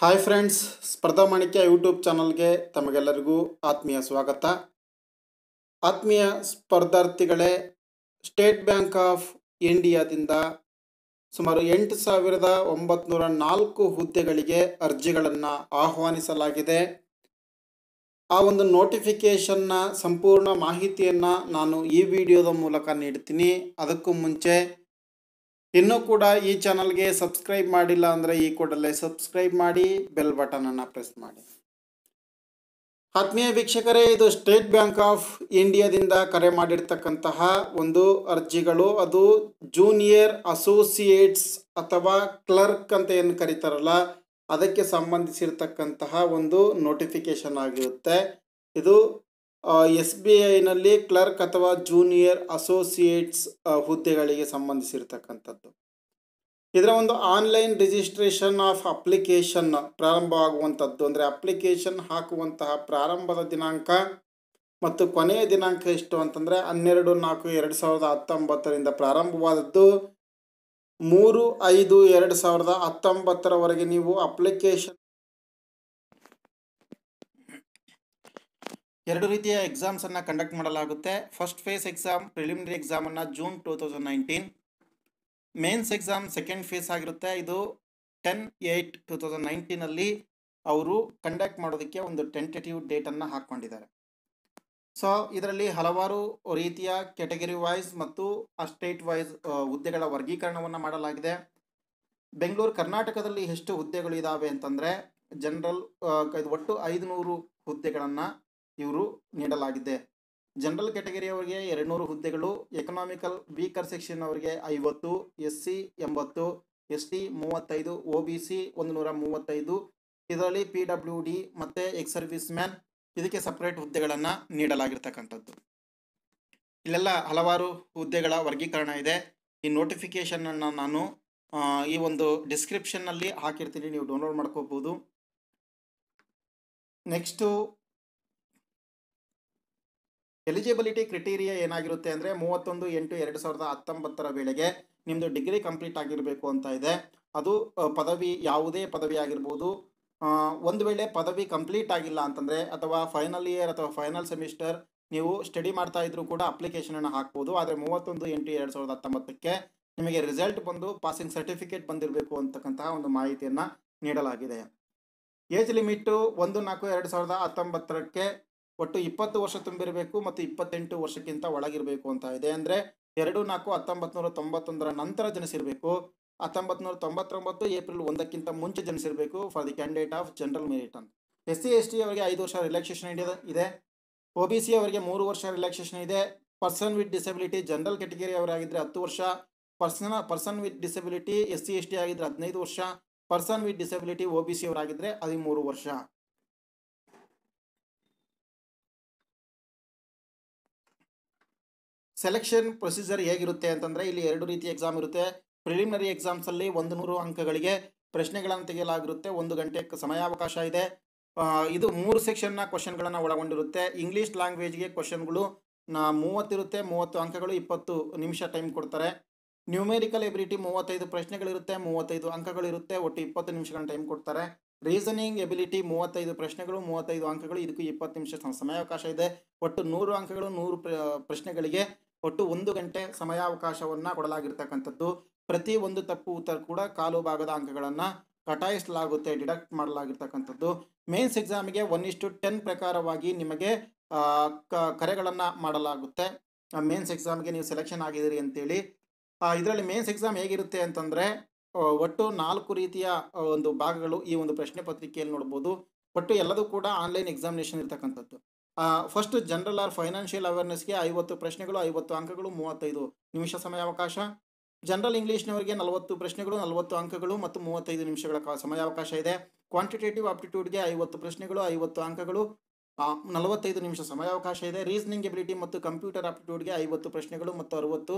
Hi friends ಸ್ಪರ್ಧಾ ಮಾಣಿಕ್ಯ YouTube ಚಾನಲ್ಗೆ ತಮಗೆಲ್ಲರಿಗೂ ಆತ್ಮೀಯ ಸ್ವಾಗತ. ಆತ್ಮೀಯ ಸ್ಪರ್ಧಾರ್ಥಿಗಳೇ ಸ್ಟೇಟ್ ಬ್ಯಾಂಕ್ ಆಫ್ ಇಂಡಿಯಾದಿಂದ ಸುಮಾರು ಎಂಟು ಸಾವಿರದ ಒಂಬತ್ನೂರ ನಾಲ್ಕು ಹುದ್ದೆಗಳಿಗೆ ಅರ್ಜಿಗಳನ್ನು ಆಹ್ವಾನಿಸಲಾಗಿದೆ. ಆ ಒಂದು ನೋಟಿಫಿಕೇಷನ್ನ ಸಂಪೂರ್ಣ ಮಾಹಿತಿಯನ್ನು ನಾನು ಈ ವಿಡಿಯೋದ ಮೂಲಕ ನೀಡ್ತೀನಿ. ಅದಕ್ಕೂ ಮುಂಚೆ ಇನ್ನೂ ಕೂಡ ಈ ಚಾನಲ್ಗೆ ಸಬ್ಸ್ಕ್ರೈಬ್ ಮಾಡಿಲ್ಲ ಅಂದರೆ ಈ ಕೂಡಲೇ ಸಬ್ಸ್ಕ್ರೈಬ್ ಮಾಡಿ, ಬೆಲ್ ಬಟನನ್ನು ಪ್ರೆಸ್ ಮಾಡಿ. ಆತ್ಮೀಯ ವೀಕ್ಷಕರೇ, ಇದು ಸ್ಟೇಟ್ ಬ್ಯಾಂಕ್ ಆಫ್ ಇಂಡಿಯಾದಿಂದ ಕರೆ ಮಾಡಿರ್ತಕ್ಕಂತಹ ಒಂದು ಅರ್ಜಿಗಳು. ಅದು ಜೂನಿಯರ್ ಅಸೋಸಿಯೇಟ್ಸ್ ಅಥವಾ ಕ್ಲರ್ಕ್ ಅಂತ ಏನು ಕರೀತಾರಲ್ಲ, ಅದಕ್ಕೆ ಸಂಬಂಧಿಸಿರ್ತಕ್ಕಂತಹ ಒಂದು ನೋಟಿಫಿಕೇಶನ್ ಆಗಿರುತ್ತೆ. ಇದು ಎಸ್ ಬಿ ಐನಲ್ಲಿ ಕ್ಲರ್ಕ್ ಅಥವಾ ಜೂನಿಯರ್ ಅಸೋಸಿಯೇಟ್ಸ್ ಹುದ್ದೆಗಳಿಗೆ ಸಂಬಂಧಿಸಿರ್ತಕ್ಕಂಥದ್ದು. ಇದರ ಒಂದು ಆನ್ಲೈನ್ ರಿಜಿಸ್ಟ್ರೇಷನ್ ಆಫ್ ಅಪ್ಲಿಕೇಶನ್ ಪ್ರಾರಂಭ ಆಗುವಂಥದ್ದು ಅಂದರೆ ಅಪ್ಲಿಕೇಶನ್ ಹಾಕುವಂತಹ ಪ್ರಾರಂಭದ ದಿನಾಂಕ ಮತ್ತು ಕೊನೆಯ ದಿನಾಂಕ ಎಷ್ಟು ಅಂತಂದರೆ ಹನ್ನೆರಡು, ನಾಲ್ಕು, ಎರಡು ಸಾವಿರದ ಹತ್ತೊಂಬತ್ತರಿಂದ ಪ್ರಾರಂಭವಾದದ್ದು. ಮೂರು, ಐದು, ಎರಡು ಸಾವಿರದ ಹತ್ತೊಂಬತ್ತರವರೆಗೆ ನೀವು ಅಪ್ಲಿಕೇಶನ್ ಎರಡು ರೀತಿಯ ಎಕ್ಸಾಮ್ಸನ್ನು ಕಂಡಕ್ಟ್ ಮಾಡಲಾಗುತ್ತೆ. First phase exam preliminary ಎಕ್ಸಾಮನ್ನು June two thousand nineteen mains exam second phase ಆಗಿರುತ್ತೆ. ಇದು ಟೆನ್ ಏಯ್ಟ್ ಟೂ ತೌಸಂಡ್ ನೈನ್ಟೀನಲ್ಲಿ ಅವರು ಕಂಡಕ್ಟ್ ಮಾಡೋದಕ್ಕೆ ಒಂದು ಟೆಂಟೇಟಿವ್ ಡೇಟನ್ನು ಹಾಕ್ಕೊಂಡಿದ್ದಾರೆ. ಸೊ ಇದರಲ್ಲಿ ಹಲವಾರು ರೀತಿಯ ಕೆಟಗರಿ ವೈಸ್ ಮತ್ತು ಸ್ಟೇಟ್ ವೈಸ್ ಹುದ್ದೆಗಳ ವರ್ಗೀಕರಣವನ್ನು ಮಾಡಲಾಗಿದೆ. ಬೆಂಗಳೂರು, ಕರ್ನಾಟಕದಲ್ಲಿ ಎಷ್ಟು ಹುದ್ದೆಗಳು ಇದ್ದಾವೆ ಅಂತಂದರೆ ಜನರಲ್ ಒಟ್ಟು ಐದುನೂರು ಹುದ್ದೆಗಳನ್ನು ಇವರು ನೀಡಲಾಗಿದೆ. ಜನರಲ್ ಕ್ಯಾಟಗರಿಯವರಿಗೆ ಎರಡುನೂರು ಹುದ್ದೆಗಳು ಎಕನಾಮಿಕಲ್ ವೀಕರ್ ಸೆಕ್ಷನ್ ಅವರಿಗೆ ಐವತ್ತು ಎಸ್ ಸಿ ಎಂಬತ್ತು ಎಸ್ ಟಿ ಮೂವತ್ತೈದು ಒ ಬಿ ಸಿ ಒಂದು ನೂರ ಮೂವತ್ತೈದು, ಇದರಲ್ಲಿ ಪಿ ಡಬ್ಲ್ಯೂ ಡಿ ಮತ್ತು ಎಕ್ಸ್ ಸರ್ವಿಸ್ ಮ್ಯಾನ್ ಇದಕ್ಕೆ ಸಪ್ರೇಟ್ ಹುದ್ದೆಗಳನ್ನು ನೀಡಲಾಗಿರ್ತಕ್ಕಂಥದ್ದು. ಇಲ್ಲೆಲ್ಲ ಹಲವಾರು ಹುದ್ದೆಗಳ ವರ್ಗೀಕರಣ ಇದೆ. ಈ ನೋಟಿಫಿಕೇಷನನ್ನು ನಾನು ಈ ಒಂದು ಡಿಸ್ಕ್ರಿಪ್ಷನ್ನಲ್ಲಿ ಹಾಕಿರ್ತೀನಿ. ನೀವು ಡೌನ್ಲೋಡ್ ಮಾಡ್ಕೋಬೋದು. ನೆಕ್ಸ್ಟು ಎಲಿಜಿಬಿಲಿಟಿ ಕ್ರಿಟೀರಿಯಾ ಏನಾಗಿರುತ್ತೆ ಅಂದರೆ ಮೂವತ್ತೊಂದು ಎಂಟು ಎರಡು ಸಾವಿರದ ಹತ್ತೊಂಬತ್ತರ ವೇಳೆಗೆ ನಿಮ್ಮದು ಡಿಗ್ರಿ ಕಂಪ್ಲೀಟ್ ಆಗಿರಬೇಕು ಅಂತ ಇದೆ. ಅದು ಪದವಿ ಯಾವುದೇ ಪದವಿ ಆಗಿರ್ಬೋದು. ಒಂದು ವೇಳೆ ಪದವಿ ಕಂಪ್ಲೀಟ್ ಆಗಿಲ್ಲ ಅಂತಂದರೆ ಅಥವಾ ಫೈನಲ್ ಇಯರ್ ಅಥವಾ ಫೈನಲ್ ಸೆಮಿಸ್ಟರ್ ನೀವು ಸ್ಟಡಿ ಮಾಡ್ತಾ ಇದ್ರೂ ಕೂಡ ಅಪ್ಲಿಕೇಶನನ್ನು ಹಾಕ್ಬೋದು. ಆದರೆ ಮೂವತ್ತೊಂದು ಎಂಟು ಎರಡು ಸಾವಿರದ ಹತ್ತೊಂಬತ್ತಕ್ಕೆ ನಿಮಗೆ ರಿಸಲ್ಟ್ ಬಂದು ಪಾಸಿಂಗ್ ಸರ್ಟಿಫಿಕೇಟ್ ಬಂದಿರಬೇಕು ಅಂತಕ್ಕಂತಹ ಒಂದು ಮಾಹಿತಿಯನ್ನು ನೀಡಲಾಗಿದೆ. ಏಜ್ ಲಿಮಿಟ್ಟು ಒಂದು ನಾಲ್ಕು ಎರಡು ಸಾವಿರದ ಹತ್ತೊಂಬತ್ತರಕ್ಕೆ ಒಟ್ಟು ಇಪ್ಪತ್ತು ವರ್ಷ ತುಂಬಿರಬೇಕು ಮತ್ತು ಇಪ್ಪತ್ತೆಂಟು ವರ್ಷಕ್ಕಿಂತ ಒಳಗಿರಬೇಕು ಅಂತ ಇದೆ. ಅಂದರೆ ಎರಡು ನಾಲ್ಕು ಹತ್ತೊಂಬತ್ತು ನೂರ ತೊಂಬತ್ತೊಂದರ ನಂತರ ಜನಿಸಿರಬೇಕು. ಹತ್ತೊಂಬತ್ತು ನೂರ ತೊಂಬತ್ತೊಂಬತ್ತು ಏಪ್ರಿಲ್ ಒಂದಕ್ಕಿಂತ ಮುಂಚೆ ಜನಿಸಿರಬೇಕು for the candidate of general merit ಅಂತ. ಎಸ್ ಸಿ, ಎಸ್ ಟಿ ಅವರಿಗೆ ಐದು ವರ್ಷ ರಿಲ್ಯಾಕ್ಸೇಷನ್ ಇದೆ ಒ ಬಿ ಸಿ ಅವರಿಗೆ ಮೂರು ವರ್ಷ ರಿಲ್ಯಾಕ್ಸೇಷನ್ ಇದೆ. Person with disability general category ಅವರಾಗಿದ್ದರೆ ಹತ್ತು ವರ್ಷ. Person person with disability S C, S T ಆಗಿದ್ದರೆ ಹದಿನೈದು ವರ್ಷ. Person with disability O B C ಅವರಾಗಿದ್ದರೆ ಹದಿಮೂರು ವರ್ಷ. ಸೆಲೆಕ್ಷನ್ ಪ್ರೊಸೀಜರ್ ಹೇಗಿರುತ್ತೆ ಅಂತಂದರೆ ಇಲ್ಲಿ ಎರಡು ರೀತಿಯ ಎಕ್ಸಾಮ್ ಇರುತ್ತೆ. ಪ್ರಿಲಿಮಿನರಿ ಎಕ್ಸಾಮ್ಸಲ್ಲಿ ಒಂದು ನೂರು ಅಂಕಗಳಿಗೆ ಪ್ರಶ್ನೆಗಳನ್ನು ತೆಗೆಯಲಾಗಿರುತ್ತೆ. ಒಂದು ಗಂಟೆ ಸಮಯಾವಕಾಶ ಇದೆ. ಇದು ಮೂರು ಸೆಕ್ಷನ್ನ ಕ್ವಶನ್ಗಳನ್ನು ಒಳಗೊಂಡಿರುತ್ತೆ. ಇಂಗ್ಲೀಷ್ ಲ್ಯಾಂಗ್ವೇಜ್ಗೆ ಕ್ವಶನ್ಗಳು ಮೂವತ್ತಿರುತ್ತೆ ಮೂವತ್ತು ಅಂಕಗಳು ಇಪ್ಪತ್ತು ನಿಮಿಷ ಟೈಮ್ ಕೊಡ್ತಾರೆ. ನ್ಯೂಮೆರಿಕಲ್ ಎಬಿಲಿಟಿ ಮೂವತ್ತೈದು ಪ್ರಶ್ನೆಗಳಿರುತ್ತೆ. ಮೂವತ್ತೈದು ಅಂಕಗಳಿರುತ್ತೆ ಒಟ್ಟು ಇಪ್ಪತ್ತು ನಿಮಿಷಗಳ ಟೈಮ್ ಕೊಡ್ತಾರೆ. ರೀಸನಿಂಗ್ ಎಬಿಲಿಟಿ ಮೂವತ್ತೈದು ಪ್ರಶ್ನೆಗಳು, ಮೂವತ್ತೈದು ಅಂಕಗಳು. ಇದಕ್ಕೂ ಇಪ್ಪತ್ತು ನಿಮಿಷ ಸಮಯಾವಕಾಶ ಇದೆ. ಒಟ್ಟು ನೂರು ಅಂಕಗಳು ನೂರು ಪ್ರಶ್ನೆಗಳಿಗೆ ಒಟ್ಟು ಒಂದು ಗಂಟೆ ಸಮಯಾವಕಾಶವನ್ನು ಕೊಡಲಾಗಿರ್ತಕ್ಕಂಥದ್ದು. ಪ್ರತಿ ಒಂದು ತಪ್ಪು ಉತ್ತರ ಕೂಡ ಕಾಲು ಭಾಗದ ಅಂಕಗಳನ್ನು ಕಟಾಯಿಸಲಾಗುತ್ತೆ, ಡಿಡಕ್ಟ್ ಮಾಡಲಾಗಿರ್ತಕ್ಕಂಥದ್ದು. ಮೇನ್ಸ್ ಎಕ್ಸಾಮಿಗೆ ಒನ್ ಇಷ್ಟು ಟೆನ್ ಪ್ರಕಾರವಾಗಿ ನಿಮಗೆ ಕರೆಗಳನ್ನು ಮಾಡಲಾಗುತ್ತೆ. ಮೇನ್ಸ್ ಎಕ್ಸಾಮ್ಗೆ ನೀವು ಸೆಲೆಕ್ಷನ್ ಆಗಿದ್ದೀರಿ ಅಂತೇಳಿ. ಇದರಲ್ಲಿ ಮೇನ್ಸ್ ಎಕ್ಸಾಮ್ ಹೇಗಿರುತ್ತೆ ಅಂತಂದರೆ ಒಟ್ಟು ನಾಲ್ಕು ರೀತಿಯ ಒಂದು ಭಾಗಗಳು ಈ ಒಂದು ಪ್ರಶ್ನೆ ಪತ್ರಿಕೆಯಲ್ಲಿ ನೋಡ್ಬೋದು. ಒಟ್ಟು ಎಲ್ಲದೂ ಕೂಡ ಆನ್ಲೈನ್ ಎಕ್ಸಾಮಿನೇಷನ್ ಇರ್ತಕ್ಕಂಥದ್ದು. ಫಸ್ಟ್ ಜನರಲ್ ಆರ್ ಫೈನಾನ್ಷಿಯಲ್ ಅವೇರ್ನೆಸ್ಗೆ ಐವತ್ತು ಪ್ರಶ್ನೆಗಳು, ಐವತ್ತು ಅಂಕಗಳು, ಮೂವತ್ತೈದು ನಿಮಿಷ ಸಮಯಾವಕಾಶ ಜನರಲ್ ಇಂಗ್ಲೀಷ್ನವರಿಗೆ ನಲವತ್ತು ಪ್ರಶ್ನೆಗಳು, ನಲವತ್ತು ಅಂಕಗಳು ಮತ್ತು ಮೂವತ್ತೈದು ನಿಮಿಷಗಳ ಸಮಯಾವಕಾಶ ಇದೆ. ಕ್ವಾಂಟಿಟೇಟಿವ್ ಆಪ್ಟಿಟ್ಯೂಡ್ಗೆ ಐವತ್ತು ಪ್ರಶ್ನೆಗಳು, ಐವತ್ತು ಅಂಕಗಳು ನಲವತ್ತೈದು ನಿಮಿಷ ಸಮಯಾವಕಾಶ ಇದೆ. ರೀಸನಿಂಗ್ ಎಬಿಲಿಟಿ ಮತ್ತು ಕಂಪ್ಯೂಟರ್ ಆಪ್ಟಿಟ್ಯೂಡ್ಗೆ ಐವತ್ತು ಪ್ರಶ್ನೆಗಳು ಮತ್ತು ಅರವತ್ತು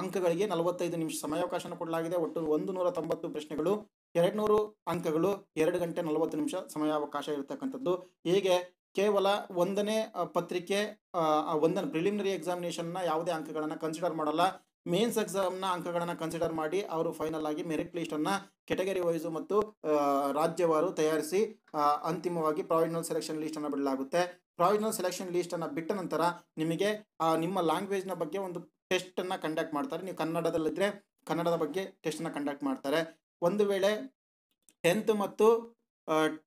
ಅಂಕಗಳಿಗೆ ನಲವತ್ತೈದು ನಿಮಿಷ ಸಮಯಾವಕಾಶ ಕೊಡಲಾಗಿದೆ. ಒಟ್ಟು ಒಂದು ನೂರ ತೊಂಬತ್ತು ಪ್ರಶ್ನೆಗಳು ಎರಡು ನೂರು ಅಂಕಗಳು, ಎರಡು ಗಂಟೆ ನಲವತ್ತು ನಿಮಿಷ ಸಮಯಾವಕಾಶ ಇರತಕ್ಕಂಥದ್ದು. ಹೀಗೆ ಕೇವಲ ಒಂದನೇ ಪತ್ರಿಕೆ ಒಂದನೇ ಪ್ರಿಲಿಮಿನರಿ ಎಕ್ಸಾಮಿನೇಷನ್ನ ಯಾವುದೇ ಅಂಕಗಳನ್ನು ಕನ್ಸಿಡರ್ ಮಾಡಲ್ಲ. ಮೇನ್ಸ್ ಎಕ್ಸಾಮ್ನ ಅಂಕಗಳನ್ನು ಕನ್ಸಿಡರ್ ಮಾಡಿ ಅವರು ಫೈನಲ್ ಆಗಿ ಮೆರಿಟ್ ಲಿಸ್ಟನ್ನು ಕೆಟಗರಿ ವೈಸು ಮತ್ತು ರಾಜ್ಯವಾರು ತಯಾರಿಸಿ ಅಂತಿಮವಾಗಿ ಪ್ರಾವಿಷನಲ್ ಸೆಲೆಕ್ಷನ್ ಲಿಸ್ಟನ್ನು ಬಿಡಲಾಗುತ್ತೆ. ಪ್ರಾವಿಷನಲ್ ಸೆಲೆಕ್ಷನ್ ಲಿಸ್ಟನ್ನು ಬಿಟ್ಟ ನಂತರ ನಿಮಗೆ ನಿಮ್ಮ ಲ್ಯಾಂಗ್ವೇಜ್ನ ಬಗ್ಗೆ ಒಂದು ಟೆಸ್ಟನ್ನು ಕಂಡಕ್ಟ್ ಮಾಡ್ತಾರೆ. ನೀವು ಕನ್ನಡದಲ್ಲಿದ್ದರೆ ಕನ್ನಡದ ಬಗ್ಗೆ ಟೆಸ್ಟನ್ನು ಕಂಡಕ್ಟ್ ಮಾಡ್ತಾರೆ. ಒಂದು ವೇಳೆ ಟೆಂತ್ ಮತ್ತು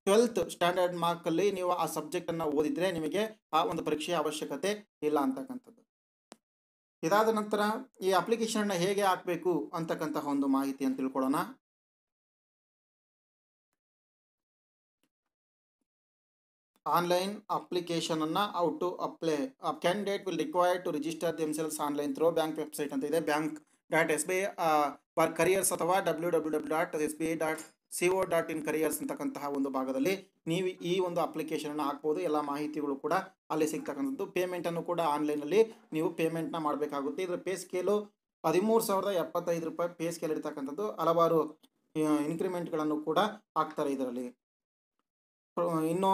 ಟ್ವೆಲ್ತ್ ಸ್ಟ್ಯಾಂಡರ್ಡ್ ಮಾರ್ಕಲ್ಲಿ ನೀವು ಆ ಸಬ್ಜೆಕ್ಟನ್ನು ಓದಿದರೆ ನಿಮಗೆ ಆ ಒಂದು ಪರೀಕ್ಷೆಯ ಅವಶ್ಯಕತೆ ಇಲ್ಲ ಅಂತಕ್ಕಂಥದ್ದು. ಇದಾದ ನಂತರ ಈ ಅಪ್ಲಿಕೇಶನ್ನ ಹೇಗೆ ಹಾಕಬೇಕು ಅಂತಕ್ಕಂತಹ ಒಂದು ಮಾಹಿತಿಯನ್ನು ತಿಳ್ಕೊಳ್ಳೋಣ. ಆನ್ಲೈನ್ ಅಪ್ಲಿಕೇಶನ್ ಅನ್ನ how to apply candidate will require to register themselves online through bank website ಅಂತ ಇದೆ. Bank dot S B I for careers ಅಥವಾ W W W dot S B I dot C O dot in careers ಅಂತಕ್ಕಂತಹ ಒಂದು ಭಾಗದಲ್ಲಿ ನೀವು ಈ ಒಂದು application ಹಾಕ್ಬೋದು. ಎಲ್ಲ ಮಾಹಿತಿಗಳು ಕೂಡ ಅಲ್ಲಿ ಸಿಗ್ತಕ್ಕಂಥದ್ದು. ಪೇಮೆಂಟನ್ನು ಕೂಡ ಆನ್ಲೈನಲ್ಲಿ ನೀವು ಪೇಮೆಂಟ್ನ ಮಾಡಬೇಕಾಗುತ್ತೆ. ಇದರ ಪೇ ಸ್ಕೇಲು ಹದಿಮೂರು ಸಾವಿರದ ಎಪ್ಪತ್ತೈದು ರೂಪಾಯಿ ಪೇ ಸ್ಕೇಲ್ ಇರ್ತಕ್ಕಂಥದ್ದು. ಹಲವಾರು ಇನ್ಕ್ರಿಮೆಂಟ್ಗಳನ್ನು ಕೂಡ ಹಾಕ್ತಾರೆ ಇದರಲ್ಲಿ. ಇನ್ನು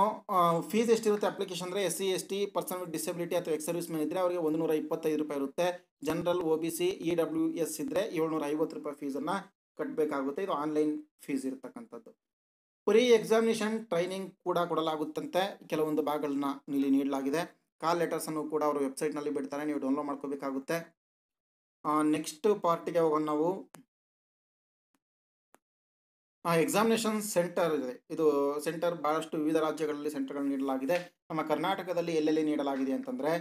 ಫೀಸ್ ಎಷ್ಟಿರುತ್ತೆ ಅಪ್ಲಿಕೇಶನ್ ಅಂದರೆ S C S T person with disability ಅಥವಾ ಎಕ್ಸ್ ಸರ್ವಿಸ್ ಮೆನ್ ಇದ್ದರೆ ಅವರಿಗೆ ಒಂದು ನೂರ ಇಪ್ಪತ್ತೈದು ರೂಪಾಯಿ ಇರುತ್ತೆ. General O B C E W S ಇದ್ದರೆ ಏಳ್ನೂರ ಐವತ್ತು ರೂಪಾಯಿ ಫೀಸನ್ನು ಕಟ್ಟಬೇಕಾಗುತ್ತೆ ಇದು ಆನ್ಲೈನ್ ಫೀಸ್ ಇರತಕ್ಕಂಥದ್ದು. ಪ್ರೀ ಎಕ್ಸಾಮಿನೇಷನ್ ಟ್ರೈನಿಂಗ್ ಕೂಡ ಕೊಡಲಾಗುತ್ತಂತೆ. ಕೆಲವೊಂದು ಭಾಗಗಳನ್ನ ಇಲ್ಲಿ ನೀಡಲಾಗಿದೆ. ಕಾಲ್ ಲೆಟರ್ಸನ್ನು ಕೂಡ ಅವರು ವೆಬ್ಸೈಟ್ನಲ್ಲಿ ಬಿಡ್ತಾರೆ. ನೀವು ಡೌನ್ಲೋಡ್ ಮಾಡ್ಕೋಬೇಕಾಗುತ್ತೆ. ನೆಕ್ಸ್ಟ್ ಪಾರ್ಟಿಗೆ ಹೋಗೋಣ ನಾವು. ಎಕ್ಸಾಮಿನೇಷನ್ ಸೆಂಟರ್ ಇದೆ. ಇದು ಸೆಂಟರ್ ಬಹಳಷ್ಟು ವಿವಿಧ ರಾಜ್ಯಗಳಲ್ಲಿ ಸೆಂಟರ್ಗಳನ್ನು ನೀಡಲಾಗಿದೆ. ನಮ್ಮ ಕರ್ನಾಟಕದಲ್ಲಿ ಎಲ್ಲೆಲ್ಲಿ ನೀಡಲಾಗಿದೆ ಅಂತಂದರೆ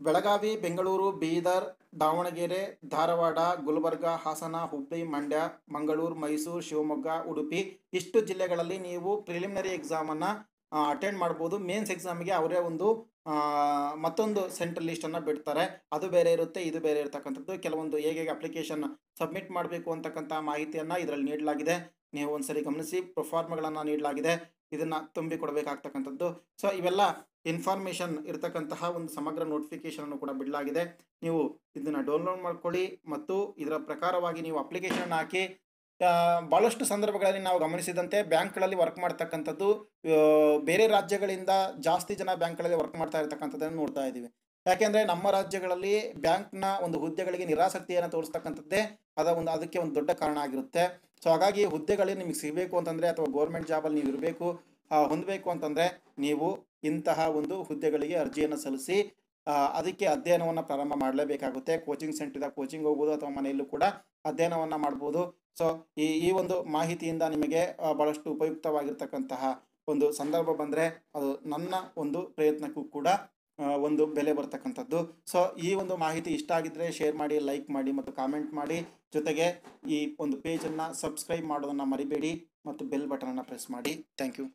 ಬೆಳಗಾವಿ, ಬೆಂಗಳೂರು, ಬೀದರ್, ದಾವಣಗೆರೆ, ಧಾರವಾಡ, ಗುಲ್ಬರ್ಗ, ಹಾಸನ, ಹುಬ್ಬಳ್ಳಿ, ಮಂಡ್ಯ, ಮಂಗಳೂರು, ಮೈಸೂರು, ಶಿವಮೊಗ್ಗ, ಉಡುಪಿ ಇಷ್ಟು ಜಿಲ್ಲೆಗಳಲ್ಲಿ ನೀವು ಪ್ರಿಲಿಮಿನರಿ ಎಕ್ಸಾಮನ್ನು ಅಟೆಂಡ್ ಮಾಡ್ಬೋದು. ಮೇನ್ಸ್ ಎಕ್ಸಾಮಿಗೆ ಅವರೇ ಒಂದು ಮತ್ತೊಂದು ಸೆಂಟ್ರಲ್ ಲಿಸ್ಟನ್ನು ಬಿಡ್ತಾರೆ. ಅದು ಬೇರೆ ಇರುತ್ತೆ, ಇದು ಬೇರೆ ಇರತಕ್ಕಂಥದ್ದು. ಕೆಲವೊಂದು ಹೇಗೆ ಅಪ್ಲಿಕೇಶನ್ ಸಬ್ಮಿಟ್ ಮಾಡಬೇಕು ಅಂತಕ್ಕಂಥ ಮಾಹಿತಿಯನ್ನು ಇದರಲ್ಲಿ ನೀಡಲಾಗಿದೆ. ನೀವು ಒಂದ್ಸರಿ ಗಮನಿಸಿ ಪ್ರೊಫಾರ್ಮ್ಗಳನ್ನು ನೀಡಲಾಗಿದೆ. ಇದನ್ನು ತುಂಬಿ ಕೊಡಬೇಕಾಗ್ತಕ್ಕಂಥದ್ದು ಸೊ ಇವೆಲ್ಲ ಇನ್ಫಾರ್ಮೇಷನ್ ಇರತಕ್ಕಂತಹ ಒಂದು ಸಮಗ್ರ ನೋಟಿಫಿಕೇಶನ್ ಕೂಡ ಬಿಡಲಾಗಿದೆ. ನೀವು ಇದನ್ನು ಡೌನ್ಲೋಡ್ ಮಾಡ್ಕೊಳ್ಳಿ ಮತ್ತು ಇದರ ಪ್ರಕಾರವಾಗಿ ನೀವು ಅಪ್ಲಿಕೇಶನ್ ಹಾಕಿ ಭಾಳಷ್ಟು ಸಂದರ್ಭಗಳಲ್ಲಿ ನಾವು ಗಮನಿಸಿದಂತೆ ಬ್ಯಾಂಕ್ಗಳಲ್ಲಿ ವರ್ಕ್ ಮಾಡ್ತಕ್ಕಂಥದ್ದು ಬೇರೆ ರಾಜ್ಯಗಳಿಂದ ಜಾಸ್ತಿ ಜನ ಬ್ಯಾಂಕ್ಗಳಲ್ಲಿ ವರ್ಕ್ ಮಾಡ್ತಾ ಇರ್ತಕ್ಕಂಥದ್ದನ್ನು ನೋಡ್ತಾ ಇದ್ದೀವಿ. ಯಾಕೆಂದರೆ ನಮ್ಮ ರಾಜ್ಯಗಳಲ್ಲಿ ಬ್ಯಾಂಕ್ನ ಒಂದು ಹುದ್ದೆಗಳಿಗೆ ನಿರಾಸಕ್ತಿಯನ್ನು ತೋರಿಸ್ತಕ್ಕಂಥದ್ದೇ ಅದ ಒಂದು, ಅದಕ್ಕೆ ಒಂದು ದೊಡ್ಡ ಕಾರಣ ಆಗಿರುತ್ತೆ. ಸೊ ಹಾಗಾಗಿ ಹುದ್ದೆಗಳಿಗೆ ನಿಮಗೆ ಸಿಗಬೇಕು ಅಂತಂದರೆ ಅಥವಾ ಗೌರ್ಮೆಂಟ್ ಜಾಬಲ್ಲಿ ನೀವು ಇರಬೇಕು ಹೊಂದಬೇಕು ಅಂತಂದರೆ ನೀವು ಇಂತಹ ಒಂದು ಹುದ್ದೆಗಳಿಗೆ ಅರ್ಜಿಯನ್ನು ಸಲ್ಲಿಸಿ ಅದಕ್ಕೆ ಅಧ್ಯಯನವನ್ನು ಪ್ರಾರಂಭ ಮಾಡಲೇಬೇಕಾಗುತ್ತೆ. ಕೋಚಿಂಗ್ ಸೆಂಟರ್ ಕೋಚಿಂಗ್ ಹೋಗ್ಬೋದು ಅಥವಾ ಮನೆಯಲ್ಲೂ ಕೂಡ ಅಧ್ಯಯನವನ್ನು ಮಾಡ್ಬೋದು. ಸೊ ಈ ಈ ಒಂದು ಮಾಹಿತಿಯಿಂದ ನಿಮಗೆ ಭಾಳಷ್ಟು ಉಪಯುಕ್ತವಾಗಿರ್ತಕ್ಕಂತಹ ಒಂದು ಸಂದರ್ಭ ಬಂದರೆ ಅದು ನನ್ನ ಒಂದು ಪ್ರಯತ್ನಕ್ಕೂ ಕೂಡ ಒಂದು ಬೆಲೆ ಬರ್ತಕ್ಕಂಥದ್ದು. ಸೊ ಈ ಒಂದು ಮಾಹಿತಿ ಇಷ್ಟ ಆಗಿದ್ದರೆ ಶೇರ್ ಮಾಡಿ ಲೈಕ್ ಮಾಡಿ ಮತ್ತು ಕಾಮೆಂಟ್ ಮಾಡಿ. ಜೊತೆಗೆ ಈ ಒಂದು ಪೇಜನ್ನು ಸಬ್ಸ್ಕ್ರೈಬ್ ಮಾಡೋದನ್ನು ಮರಿಬೇಡಿ ಮತ್ತು ಬೆಲ್ ಬಟನನ್ನು ಪ್ರೆಸ್ ಮಾಡಿ. Thank you